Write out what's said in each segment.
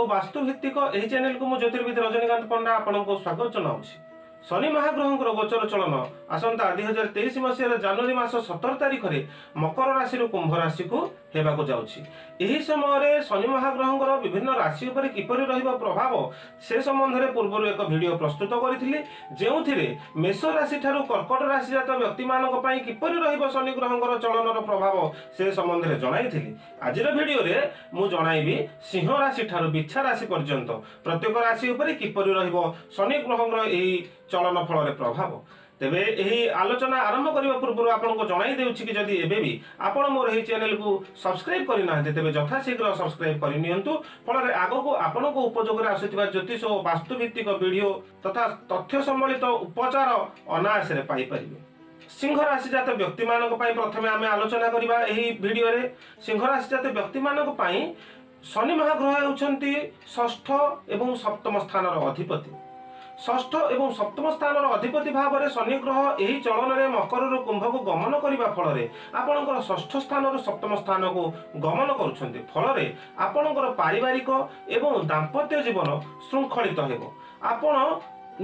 ଓ ବାସ୍ତୁ ଭିତ୍ତିକ ଏହି ଚ୍ୟାନେଲକୁ ମୁଁ ଜ୍ୟୋତିର୍ବିଦ ରଜନୀକାନ୍ତ ପଣ୍ଡା ଆପଣଙ୍କୁ ସ୍ୱାଗତ ଜଣାଉଛି। ଶନି ମହାଗ୍ରହଙ୍କର ଗୋଚର ଚଳନ ଆସନ୍ତା ଦୁଇ ହଜାର ତେଇଶ ମସିହାର ଜାନୁଆରୀ ମାସ ସତର ତାରିଖରେ ମକର ରାଶିରୁ କୁମ୍ଭ ରାଶିକୁ ହେବାକୁ ଯାଉଛି। ଏହି ସମୟରେ ଶନି ମହାଗ୍ରହଙ୍କର ବିଭିନ୍ନ ରାଶି ଉପରେ କିପରି ରହିବ ପ୍ରଭାବ ସେ ସମ୍ବନ୍ଧରେ ପୂର୍ବରୁ ଏକ ଭିଡ଼ିଓ ପ୍ରସ୍ତୁତ କରିଥିଲି। ଯେଉଁଥିରେ ମେଷ ରାଶି ଠାରୁ କର୍କଟ ରାଶିଜାତ ବ୍ୟକ୍ତିମାନଙ୍କ ପାଇଁ କିପରି ରହିବ ଶନି ଗ୍ରହଙ୍କର ଚଳନର ପ୍ରଭାବ ସେ ସମ୍ବନ୍ଧରେ ଜଣାଇଥିଲି। ଆଜିର ଭିଡ଼ିଓରେ ମୁଁ ଜଣାଇବି ସିଂହ ରାଶି ଠାରୁ ବିଛା ରାଶି ପର୍ଯ୍ୟନ୍ତ ପ୍ରତ୍ୟେକ ରାଶି ଉପରେ କିପରି ରହିବ ଶନି ଗ୍ରହଙ୍କର ଏହି ଚଳନ ଫଳରେ ପ୍ରଭାବ। ତେବେ ଏହି ଆଲୋଚନା ଆରମ୍ଭ କରିବା ପୂର୍ବରୁ ଆପଣଙ୍କୁ ଜଣାଇ ଦେଉଛି କି ଯଦି ଏବେ ବି ଆପଣ ମୋର ଏହି ଚ୍ୟାନେଲକୁ ସବସ୍କ୍ରାଇବ୍ କରିନାହାନ୍ତି ତେବେ ଯଥାଶୀଘ୍ର ସବସ୍କ୍ରାଇବ୍ କରିନିଅନ୍ତୁ। ଫଳରେ ଆଗକୁ ଆପଣଙ୍କ ଉପଯୋଗରେ ଆସୁଥିବା ଜ୍ୟୋତିଷ ଓ ବାସ୍ତୁଭିତ୍ତିକ ଭିଡ଼ିଓ ତଥା ତଥ୍ୟ ସମ୍ବଳିତ ଉପଚାର ଅନାୟାସରେ ପାଇପାରିବେ। ସିଂହ ରାଶିଜାତ ବ୍ୟକ୍ତିମାନଙ୍କ ପାଇଁ ପ୍ରଥମେ ଆମେ ଆଲୋଚନା କରିବା ଏହି ଭିଡ଼ିଓରେ। ସିଂହ ରାଶିଜାତ ବ୍ୟକ୍ତିମାନଙ୍କ ପାଇଁ ଶନି ମହାଗ୍ରହ ହେଉଛନ୍ତି ଷଷ୍ଠ ଏବଂ ସପ୍ତମ ସ୍ଥାନର ଅଧିପତି। ଷଷ୍ଠ ଏବଂ ସପ୍ତମ ସ୍ଥାନର ଅଧିପତି ଭାବରେ ଶନି ଗ୍ରହ ଏହି ଚଳନରେ ମକରରୁ କୁମ୍ଭକୁ ଗମନ କରିବା ଫଳରେ ଆପଣଙ୍କର ଷଷ୍ଠ ସ୍ଥାନରୁ ସପ୍ତମ ସ୍ଥାନକୁ ଗମନ କରୁଛନ୍ତି। ଫଳରେ ଆପଣଙ୍କର ପାରିବାରିକ ଏବଂ ଦାମ୍ପତ୍ୟ ଜୀବନ ଶୃଙ୍ଖଳିତ ହେବ। ଆପଣ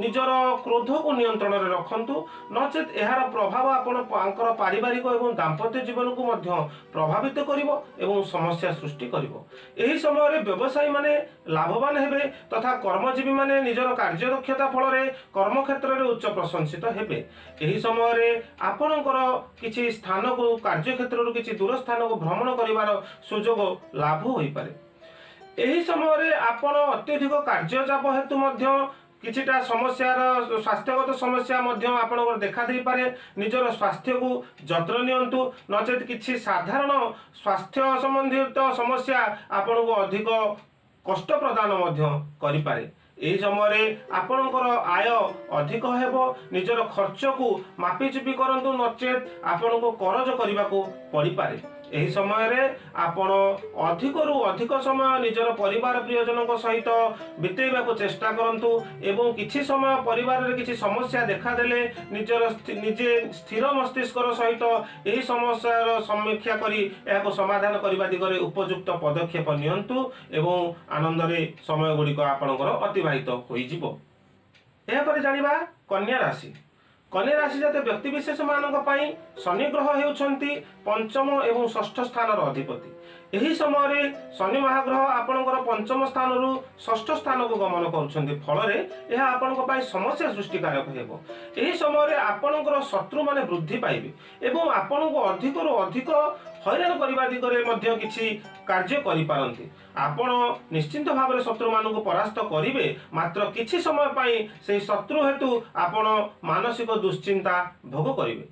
ନିଜର କ୍ରୋଧକୁ ନିୟନ୍ତ୍ରଣରେ ରଖନ୍ତୁ। ନଚେତ୍ ଏହାର ପ୍ରଭାବ ଆପଣଙ୍କର ପାରିବାରିକ ଏବଂ ଦାମ୍ପତ୍ୟ ଜୀବନକୁ ମଧ୍ୟ ପ୍ରଭାବିତ କରିବ ଏବଂ ସମସ୍ୟା ସୃଷ୍ଟି କରିବ। ଏହି ସମୟରେ ବ୍ୟବସାୟୀମାନେ ଲାଭବାନ ହେବେ ତଥା କର୍ମଜୀବୀମାନେ ନିଜର କାର୍ଯ୍ୟଦକ୍ଷତା ଫଳରେ କର୍ମକ୍ଷେତ୍ରରେ ଉଚ୍ଚ ପ୍ରଶଂସିତ ହେବେ। ଏହି ସମୟରେ ଆପଣଙ୍କର କିଛି ସ୍ଥାନକୁ କାର୍ଯ୍ୟକ୍ଷେତ୍ରରୁ କିଛି ଦୂର ସ୍ଥାନକୁ ଭ୍ରମଣ କରିବାର ସୁଯୋଗ ଲାଭ ହୋଇପାରେ। ଏହି ସମୟରେ ଆପଣ ଅତ୍ୟଧିକ କାର୍ଯ୍ୟଚାପ ହେତୁ ମଧ୍ୟ କିଛିଟା ସମସ୍ୟାର ସ୍ୱାସ୍ଥ୍ୟଗତ ସମସ୍ୟା ମଧ୍ୟ ଆପଣଙ୍କର ଦେଖା ଦେଇପାରେ। ନିଜର ସ୍ୱାସ୍ଥ୍ୟକୁ ଯତ୍ନ ନିଅନ୍ତୁ। ନଚେତ୍ କିଛି ସାଧାରଣ ସ୍ୱାସ୍ଥ୍ୟ ସମ୍ବନ୍ଧିତ ସମସ୍ୟା ଆପଣଙ୍କୁ ଅଧିକ କଷ୍ଟ ପ୍ରଦାନ ମଧ୍ୟ କରିପାରେ। ଏହି ସମୟରେ ଆପଣଙ୍କର ଆୟ ଅଧିକ ହେବ। ନିଜର ଖର୍ଚ୍ଚକୁ ମାପିଚୁପି କରନ୍ତୁ। ନଚେତ୍ ଆପଣଙ୍କୁ କରଜ କରିବାକୁ ପଡ଼ିପାରେ। ଏହି ସମୟରେ ଆପଣ ଅଧିକରୁ ଅଧିକ ସମୟ ନିଜର ପରିବାର ପ୍ରିୟଜନଙ୍କ ସହିତ ବିତେଇବାକୁ ଚେଷ୍ଟା କରନ୍ତୁ ଏବଂ କିଛି ସମୟ ପରିବାରରେ କିଛି ସମସ୍ୟା ଦେଖାଦେଲେ ନିଜର ନିଜେ ସ୍ଥିର ମସ୍ତିଷ୍କର ସହିତ ଏହି ସମସ୍ୟାର ସମୀକ୍ଷା କରି ଏହାକୁ ସମାଧାନ କରିବା ଦିଗରେ ଉପଯୁକ୍ତ ପଦକ୍ଷେପ ନିଅନ୍ତୁ ଏବଂ ଆନନ୍ଦରେ ସମୟ ଗୁଡ଼ିକ ଆପଣଙ୍କର ଅତିବାହିତ ହୋଇଯିବ। ଏହାପରେ ଜାଣିବା କନ୍ୟା ରାଶି। କନ୍ୟା ରାଶି ଜାତୀୟ ବ୍ୟକ୍ତିବିଶେଷ ମାନଙ୍କ ପାଇଁ ଶନି ଗ୍ରହ ହେଉଛନ୍ତି ପଞ୍ଚମ ଏବଂ ଷଷ୍ଠ ସ୍ଥାନର ଅଧିପତି। ଏହି ସମୟରେ ଶନି ମହାଗ୍ରହ ଆପଣଙ୍କର ପଞ୍ଚମ ସ୍ଥାନରୁ ଷଷ୍ଠ ସ୍ଥାନକୁ ଗମନ କରୁଛନ୍ତି। ଫଳରେ ଏହା ଆପଣଙ୍କ ପାଇଁ ସମସ୍ୟା ସୃଷ୍ଟିକାରକ ହେବ। ଏହି ସମୟରେ ଆପଣଙ୍କର ଶତ୍ରୁମାନେ ବୃଦ୍ଧି ପାଇବେ ଏବଂ ଆପଣଙ୍କୁ ଅଧିକରୁ ଅଧିକ ହଇରାଣ କରିବା ଦିଗରେ ମଧ୍ୟ କିଛି କାର୍ଯ୍ୟ କରିପାରନ୍ତି। ଆପଣ ନିଶ୍ଚିନ୍ତ ଭାବରେ ଶତ୍ରୁମାନଙ୍କୁ ପରାସ୍ତ କରିବେ ମାତ୍ର କିଛି ସମୟ ପାଇଁ ସେହି ଶତ୍ରୁ ହେତୁ ଆପଣ ମାନସିକ ଦୁଶ୍ଚିନ୍ତା ଭୋଗ କରିବେ।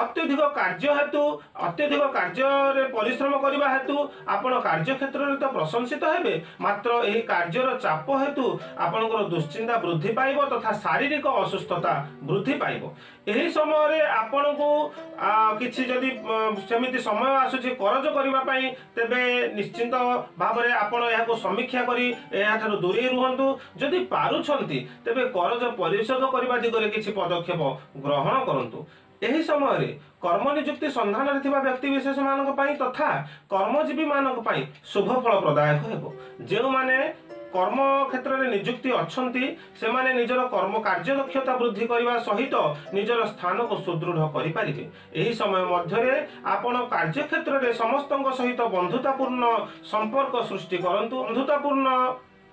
ଅତ୍ୟଧିକ କାର୍ଯ୍ୟ ହେତୁ ଅତ୍ୟଧିକ କାର୍ଯ୍ୟରେ ପରିଶ୍ରମ କରିବା ହେତୁ ଆପଣ କାର୍ଯ୍ୟକ୍ଷେତ୍ରରେ ତ ପ୍ରଶଂସିତ ହେବେ ମାତ୍ର ଏହି କାର୍ଯ୍ୟର ଚାପ ହେତୁ ଆପଣଙ୍କର ଦୁଶ୍ଚିନ୍ତା ବୃଦ୍ଧି ପାଇବ ତଥା ଶାରୀରିକ ଅସୁସ୍ଥତା ବୃଦ୍ଧି ପାଇବ। ଏହି ସମୟରେ ଆପଣଙ୍କୁ କିଛି ଯଦି ସେମିତି ସମୟ ଆସୁଛି କରଜ କରିବା ପାଇଁ ତେବେ ନିଶ୍ଚିନ୍ତ ଭାବରେ ଆପଣ ଏହାକୁ ସମୀକ୍ଷା କରି ଏହାଠାରୁ ଦୂରେଇ ରୁହନ୍ତୁ। ଯଦି ପାରୁଛନ୍ତି ତେବେ କରଜ ପରିଶୋଧ କରିବା ଦିଗରେ କିଛି ପଦକ୍ଷେପ ଗ୍ରହଣ କରନ୍ତୁ। ଏହି ସମୟରେ କର୍ମ ନିଯୁକ୍ତି ସନ୍ଧାନରେ ଥିବା ବ୍ୟକ୍ତିବିଶେଷ ମାନଙ୍କ ପାଇଁ ତଥା କର୍ମଜୀବୀ ମାନଙ୍କ ପାଇଁ ଶୁଭ ଫଳ ପ୍ରଦାୟକ ହେବ। ଯେଉଁମାନେ କର୍ମ କ୍ଷେତ୍ରରେ ନିଯୁକ୍ତି ଅଛନ୍ତି ସେମାନେ ନିଜର କର୍ମ କାର୍ଯ୍ୟଦକ୍ଷତା ବୃଦ୍ଧି କରିବା ସହିତ ନିଜର ସ୍ଥାନକୁ ସୁଦୃଢ଼ କରିପାରିବେ। ଏହି ସମୟ ମଧ୍ୟରେ ଆପଣ କାର୍ଯ୍ୟକ୍ଷେତ୍ରରେ ସମସ୍ତଙ୍କ ସହିତ ବନ୍ଧୁତାପୂର୍ଣ୍ଣ ସମ୍ପର୍କ ସୃଷ୍ଟି କରନ୍ତୁ। ବନ୍ଧୁତାପୂର୍ଣ୍ଣ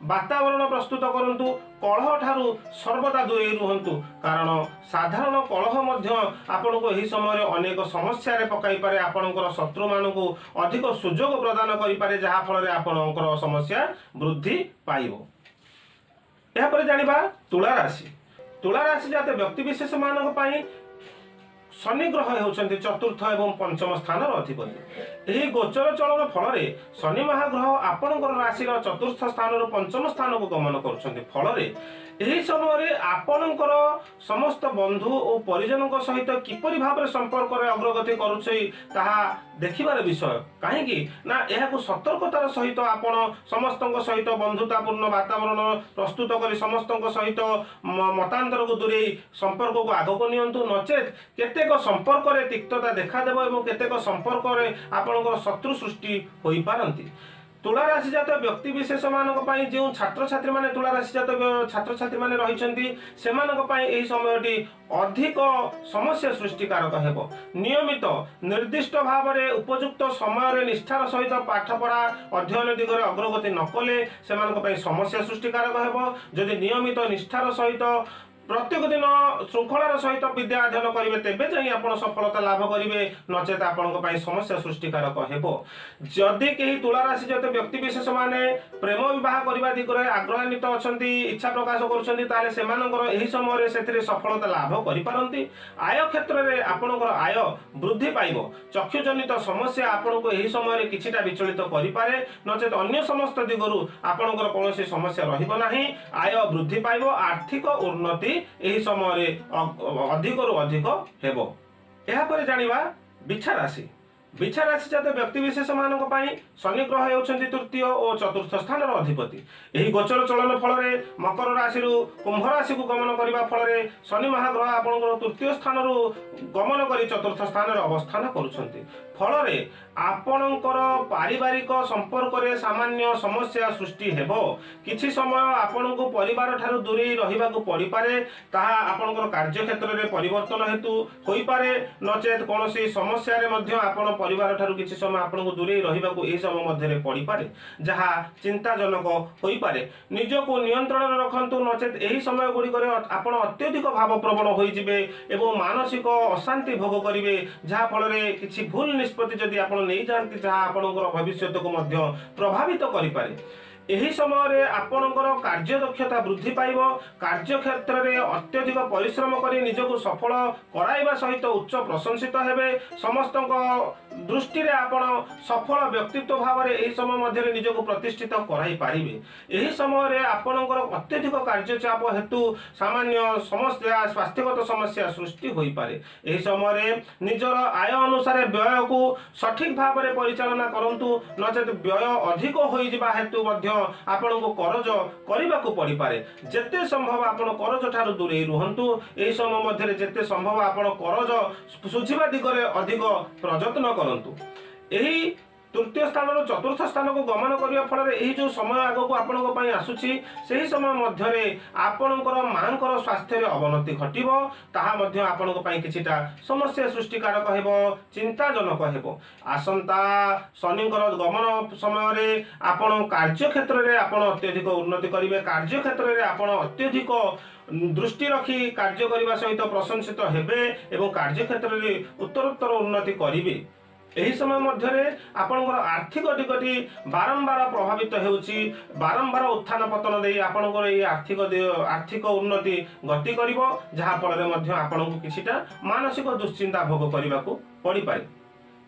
ବାତାବରଣ ପ୍ରସ୍ତୁତ କରନ୍ତୁ କଳହ ଠାରୁ ସର୍ବଦା ଦୂରେଇ ରୁହନ୍ତୁ। କାରଣ ସାଧାରଣ କଳହ ମଧ୍ୟ ଆପଣଙ୍କୁ ଏହି ସମୟରେ ଅନେକ ସମସ୍ୟାରେ ପକାଇପାରେ ଆପଣଙ୍କର ଶତ୍ରୁମାନଙ୍କୁ ଅଧିକ ସୁଯୋଗ ପ୍ରଦାନ କରିପାରେ ଯାହାଫଳରେ ଆପଣଙ୍କର ସମସ୍ୟା ବୃଦ୍ଧି ପାଇବ। ଏହାପରେ ଜାଣିବା ତୁଳା ରାଶି। ତୁଳା ରାଶି ଜାତୀୟ ବ୍ୟକ୍ତିବିଶେଷ ମାନଙ୍କ ପାଇଁ ଶନି ଗ୍ରହ ହେଉଛନ୍ତି ଚତୁର୍ଥ ଏବଂ ପଞ୍ଚମ ସ୍ଥାନର ଅଧିପତି। ଏହି ଗୋଚର ଚଳନ ଫଳରେ ଶନି ମହାଗ୍ରହ ଆପଣଙ୍କର ରାଶିର ଚତୁର୍ଥ ସ୍ଥାନରୁ ପଞ୍ଚମ ସ୍ଥାନକୁ ଗମନ କରୁଛନ୍ତି। ଫଳରେ ଏହି ସମୟରେ ଆପଣଙ୍କର ସମସ୍ତ ବନ୍ଧୁ ଓ ପରିଜନଙ୍କ ସହିତ କିପରି ଭାବରେ ସମ୍ପର୍କରେ ଅଗ୍ରଗତି କରୁଛି ତାହା ଦେଖିବାର ବିଷୟ। କାହିଁକି? ନା ଏହାକୁ ସତର୍କତାର ସହିତ ଆପଣ ସମସ୍ତଙ୍କ ସହିତ ବନ୍ଧୁତାପୂର୍ଣ୍ଣ ବାତାବରଣ ପ୍ରସ୍ତୁତ କରି ସମସ୍ତଙ୍କ ସହିତ ମତାନ୍ତରକୁ ଦୂରେଇ ସମ୍ପର୍କକୁ ଆଗକୁ ନିଅନ୍ତୁ। ନଚେତ୍ କେତେକ ସମ୍ପର୍କରେ ତିକ୍ତତା ଦେଖାଦେବ ଏବଂ କେତେକ ସମ୍ପର୍କରେ ଆପଣଙ୍କର ଶତ୍ରୁ ସୃଷ୍ଟି ହୋଇପାରନ୍ତି। ତୁଳା ରାଶିଜାତ ବ୍ୟକ୍ତି ବିଶେଷ ମାନଙ୍କ ପାଇଁ ଯେଉଁ ଛାତ୍ରଛାତ୍ରୀ ମାନେ ତୁଳା ରାଶିଜାତ ବ୍ୟ- ଛାତ୍ରଛାତ୍ରୀ ମାନେ ରହିଛନ୍ତି ସେମାନଙ୍କ ପାଇଁ ଏହି ସମୟଟି ଅଧିକ ସମସ୍ୟା ସୃଷ୍ଟିକାରକ ହେବ। ନିୟମିତ ନିର୍ଦ୍ଦିଷ୍ଟ ଭାବରେ ଉପଯୁକ୍ତ ସମୟରେ ନିଷ୍ଠାର ସହିତ ପାଠପଢ଼ା ଅଧ୍ୟୟନ ଦିଗରେ ଅଗ୍ରଗତି ନ କଲେ ସେମାନଙ୍କ ପାଇଁ ସମସ୍ୟା ସୃଷ୍ଟିକାରକ ହେବ। ଯଦି ନିୟମିତ ନିଷ୍ଠାର ସହିତ ପ୍ରତ୍ୟେକ ଦିନ ଶୃଙ୍ଖଳାର ସହିତ ବିଦ୍ୟା ଅଧ୍ୟୟନ କରିବେ ତେବେ ଯାଇ ଆପଣ ସଫଳତା ଲାଭ କରିବେ। ନଚେତ ଆପଣଙ୍କ ପାଇଁ ସମସ୍ୟା ସୃଷ୍ଟିକାରକ ହେବ। ଯଦି କେହି ତୁଳା ରାଶି ଜାତ ବ୍ୟକ୍ତି ବିଶେଷ ମାନେ ପ୍ରେମ ବିବାହ କରିବା ଦିଗରେ ଆଗ୍ରହାନ୍ୱିତ ଅଛନ୍ତି ଇଚ୍ଛା ପ୍ରକାଶ କରୁଛନ୍ତି ତାହେଲେ ସେମାନଙ୍କର ଏହି ସମୟରେ ସେଥିରେ ସଫଳତା ଲାଭ କରିପାରନ୍ତି। ଆୟ କ୍ଷେତ୍ରରେ ଆପଣଙ୍କର ଆୟ ବୃଦ୍ଧି ପାଇବ। ଚକ୍ଷୁଜନିତ ସମସ୍ୟା ଆପଣଙ୍କୁ ଏହି ସମୟରେ କିଛିଟା ବିଚଳିତ କରିପାରେ। ନଚେତ ଅନ୍ୟ ସମସ୍ତ ଦିଗରୁ ଆପଣଙ୍କର କୌଣସି ସମସ୍ୟା ରହିବ ନାହିଁ। ଆୟ ବୃଦ୍ଧି ପାଇବ ଆର୍ଥିକ ଉନ୍ନତି ଏହି ସମୟରେ ଅ- ଅଧିକରୁ ଅଧିକ ହେବ। ଏହାପରେ ଜାଣିବା ବିଛା ରାଶି ବିଛା ରାଶି ଜାତ ବ୍ୟକ୍ତି ବିଶେଷ ମାନଙ୍କ ପାଇଁ ଶନି ଗ୍ରହ ହେଉଛନ୍ତି ତୃତୀୟ ଓ ଚତୁର୍ଥ ସ୍ଥାନର ଅଧିପତି। ଏହି ଗୋଚର ଚଳନ ଫଳରେ ମକର ରାଶିରୁ କୁମ୍ଭ ରାଶିକୁ ଗମନ କରିବା ଫଳରେ ଶନି ମହାଗ୍ରହ ଆପଣଙ୍କର ତୃତୀୟ ସ୍ଥାନରୁ ଗମନ କରି ଚତୁର୍ଥ ସ୍ଥାନରେ ଅବସ୍ଥାନ କରୁଛନ୍ତି। ଫଳରେ ଆପଣଙ୍କର ପାରିବାରିକ ସମ୍ପର୍କରେ ସାମାନ୍ୟ ସମସ୍ୟା ସୃଷ୍ଟି ହେବ। କିଛି ସମୟ ଆପଣଙ୍କୁ ପରିବାର ଠାରୁ ଦୂରେଇ ରହିବାକୁ ପଡ଼ିପାରେ ତାହା ଆପଣଙ୍କର କାର୍ଯ୍ୟକ୍ଷେତ୍ରରେ ପରିବର୍ତ୍ତନ ହେତୁ ହୋଇପାରେ। ନଚେତ କୌଣସି ସମସ୍ୟାରେ ମଧ୍ୟ ଆପଣ ପରିବାର ଠାରୁ କିଛି ସମୟ ଆପଣଙ୍କୁ ଦୂରେଇ ରହିବାକୁ ଏହି ସମୟ ମଧ୍ୟରେ ପଡ଼ିପାରେ ଯାହା ଚିନ୍ତାଜନକ ହୋଇପାରେ। ନିଜକୁ ନିୟନ୍ତ୍ରଣରେ ରଖନ୍ତୁ ନଚେତ ଏହି ସମୟ ଗୁଡ଼ିକରେ ଆପଣ ଅତ୍ୟଧିକ ଭାବପ୍ରବଣ ହୋଇଯିବେ ଏବଂ ମାନସିକ ଅଶାନ୍ତି ଭୋଗ କରିବେ ଯାହା ଫଳରେ କିଛି ଭୁଲ ନିଷ୍ପତ୍ତି ଯଦି ଆପଣ ନେଇଯାଆନ୍ତି ଯାହା ଆପଣଙ୍କର ଭବିଷ୍ୟତକୁ ମଧ୍ୟ ପ୍ରଭାବିତ କରିପାରେ। ଏହି ସମୟରେ ଆପଣଙ୍କର କାର୍ଯ୍ୟଦକ୍ଷତା ବୃଦ୍ଧି ପାଇବ କାର୍ଯ୍ୟକ୍ଷେତ୍ରରେ ଅତ୍ୟଧିକ ପରିଶ୍ରମ କରି ନିଜକୁ ସଫଳ କରାଇବା ସହିତ ଉଚ୍ଚ ପ୍ରଶଂସିତ ହେବେ। ସମସ୍ତଙ୍କ ଦୃଷ୍ଟିରେ ଆପଣ ସଫଳ ବ୍ୟକ୍ତିତ୍ୱ ଭାବରେ ଏହି ସମୟ ମଧ୍ୟରେ ନିଜକୁ ପ୍ରତିଷ୍ଠିତ କରାଇ ପାରିବେ। ଏହି ସମୟରେ ଆପଣଙ୍କର ଅତ୍ୟଧିକ କାର୍ଯ୍ୟଚାପ ହେତୁ ସାମାନ୍ୟ ସମସ୍ୟା ସ୍ୱାସ୍ଥ୍ୟଗତ ସମସ୍ୟା ସୃଷ୍ଟି ହୋଇପାରେ। ଏହି ସମୟରେ ନିଜର ଆୟ ଅନୁସାରେ ବ୍ୟୟକୁ ସଠିକ ଭାବରେ ପରିଚାଳନା କରନ୍ତୁ ନଚେତ ବ୍ୟୟ ଅଧିକ ହୋଇଯିବା ହେତୁ ମଧ୍ୟ ଆପଣଙ୍କୁ କରଜ କରିବାକୁ ପଡ଼ିପାରେ। ଯେତେ ସମ୍ଭବ ଆପଣ କରଜ ଠାରୁ ଦୂରେଇ ରୁହନ୍ତୁ। ଏହି ସମୟ ମଧ୍ୟରେ ଯେତେ ସମ୍ଭବ ଆପଣ କରଜ ଶୁଝିବା ଦିଗରେ ଅଧିକ ପ୍ରଯତ୍ନ କରନ୍ତୁ। ଏହି ତୃତୀୟ ସ୍ଥାନରୁ ଚତୁର୍ଥ ସ୍ଥାନକୁ ଗମନ କରିବା ଫଳରେ ଏହି ଯେଉଁ ସମୟ ଆଗକୁ ଆପଣଙ୍କ ପାଇଁ ଆସୁଛି ସେହି ସମୟ ମଧ୍ୟରେ ଆପଣଙ୍କର ମାଙ୍କର ସ୍ୱାସ୍ଥ୍ୟରେ ଅବନତି ଘଟିବ ତାହା ମଧ୍ୟ ଆପଣଙ୍କ ପାଇଁ କିଛିଟା ସମସ୍ୟା ସୃଷ୍ଟିକାରକ ହେବ ଚିନ୍ତାଜନକ ହେବ। ଆସନ୍ତା ଶନିଙ୍କର ଗମନ ସମୟରେ ଆପଣ କାର୍ଯ୍ୟକ୍ଷେତ୍ରରେ ଆପଣ ଅତ୍ୟଧିକ ଉନ୍ନତି କରିବେ କାର୍ଯ୍ୟକ୍ଷେତ୍ରରେ ଆପଣ ଅତ୍ୟଧିକ ଦୃଷ୍ଟି ରଖି କାର୍ଯ୍ୟ କରିବା ସହିତ ପ୍ରଶଂସିତ ହେବେ ଏବଂ କାର୍ଯ୍ୟକ୍ଷେତ୍ରରେ ଉତ୍ତରୋତ୍ତର ଉନ୍ନତି କରିବେ। ଏହି ସମୟ ମଧ୍ୟରେ ଆପଣଙ୍କର ଆର୍ଥିକ ଦିଗଟି ବାରମ୍ବାର ପ୍ରଭାବିତ ହେଉଛି। ବାରମ୍ବାର ଉତ୍ଥାନ ପତନ ଦେଇ ଆପଣଙ୍କର ଏହି ଆର୍ଥିକ ଆର୍ଥିକ ଉନ୍ନତି ଗତି କରିବ ଯାହାଫଳରେ ମଧ୍ୟ ଆପଣଙ୍କୁ କିଛିଟା ମାନସିକ ଦୁଶ୍ଚିନ୍ତା ଭୋଗ କରିବାକୁ ପଡ଼ିପାରେ।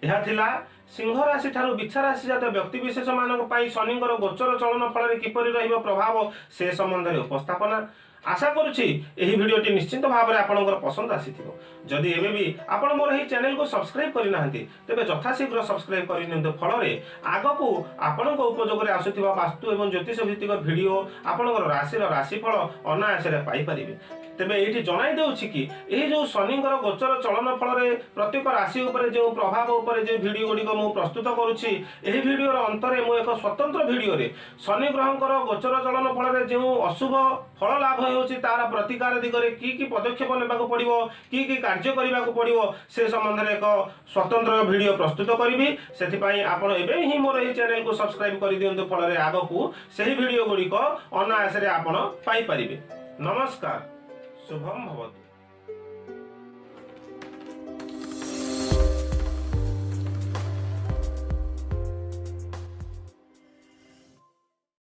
ଏହା ଥିଲା ସିଂହ ରାଶି ଠାରୁ ବିଛା ରାଶି ଜାତ ବ୍ୟକ୍ତି ବିଶେଷ ମାନଙ୍କ ପାଇଁ ଶନିଙ୍କର ଗୋଚର ଚଳନ ଫଳରେ କିପରି ରହିବ ପ୍ରଭାବ ସେ ସମ୍ବନ୍ଧରେ ଉପସ୍ଥାପନା। ଆଶା କରୁଛି ଏହି ଭିଡ଼ିଓଟି ନିଶ୍ଚିନ୍ତ ଭାବରେ ଆପଣଙ୍କର ପସନ୍ଦ ଆସିଥିବ ଯଦି ଏବେ ବି ଆପଣ ମୋର ଏହି ଚ୍ୟାନେଲକୁ ସବସ୍କ୍ରାଇବ୍ କରିନାହାନ୍ତି ତେବେ ଯଥାଶୀଘ୍ର ସବସ୍କ୍ରାଇବ୍ କରିନିଅନ୍ତୁ ଫଳରେ ଆଗକୁ ଆପଣଙ୍କ ଉପଯୋଗରେ ଆସୁଥିବା ବାସ୍ତୁ ଏବଂ ଜ୍ୟୋତିଷ ଭିତ୍ତିକ ଭିଡ଼ିଓ ଆପଣଙ୍କର ରାଶିର ରାଶିଫଳ ଅନାୟାସରେ ପାଇପାରିବେ। ତେବେ ଏଇଠି ଜଣାଇ ଦେଉଛି କି ଏହି ଯେଉଁ ଶନିଙ୍କର ଗୋଚର ଚଳନ ଫଳରେ ପ୍ରତ୍ୟେକ ରାଶି ଉପରେ ଯେଉଁ ପ୍ରଭାବ ଉପରେ ଯେଉଁ ଭିଡ଼ିଓ ଗୁଡ଼ିକ ମୁଁ ପ୍ରସ୍ତୁତ କରୁଛି ଏହି ଭିଡ଼ିଓର ଅନ୍ତରେ ମୁଁ ଏକ ସ୍ୱତନ୍ତ୍ର ଭିଡ଼ିଓରେ ଶନି ଗ୍ରହଙ୍କର ଗୋଚର ଚଳନ ଫଳରେ ଯେଉଁ ଅଶୁଭ ଫଳ ଲାଭ ହେଉଛି ତାର ପ୍ରତିକାର ଦିଗରେ କି କି ପଦକ୍ଷେପ ନେବାକୁ ପଡ଼ିବ କି କି କାର୍ଯ୍ୟ କରିବାକୁ ପଡ଼ିବ ସେ ସମ୍ବନ୍ଧରେ ଏକ ସ୍ୱତନ୍ତ୍ର ଭିଡ଼ିଓ ପ୍ରସ୍ତୁତ କରିବି। ସେଥିପାଇଁ ଆପଣ ଏବେ ହିଁ ମୋର ଏହି ଚ୍ୟାନେଲକୁ ସବସ୍କ୍ରାଇବ୍ କରିଦିଅନ୍ତୁ ଫଳରେ ଆଗକୁ ସେହି ଭିଡ଼ିଓ ଗୁଡ଼ିକ ଅନାୟାସରେ ଆପଣ ପାଇପାରିବେ। ନମସ୍କାର ଶୁଭମ ଭବତୁ।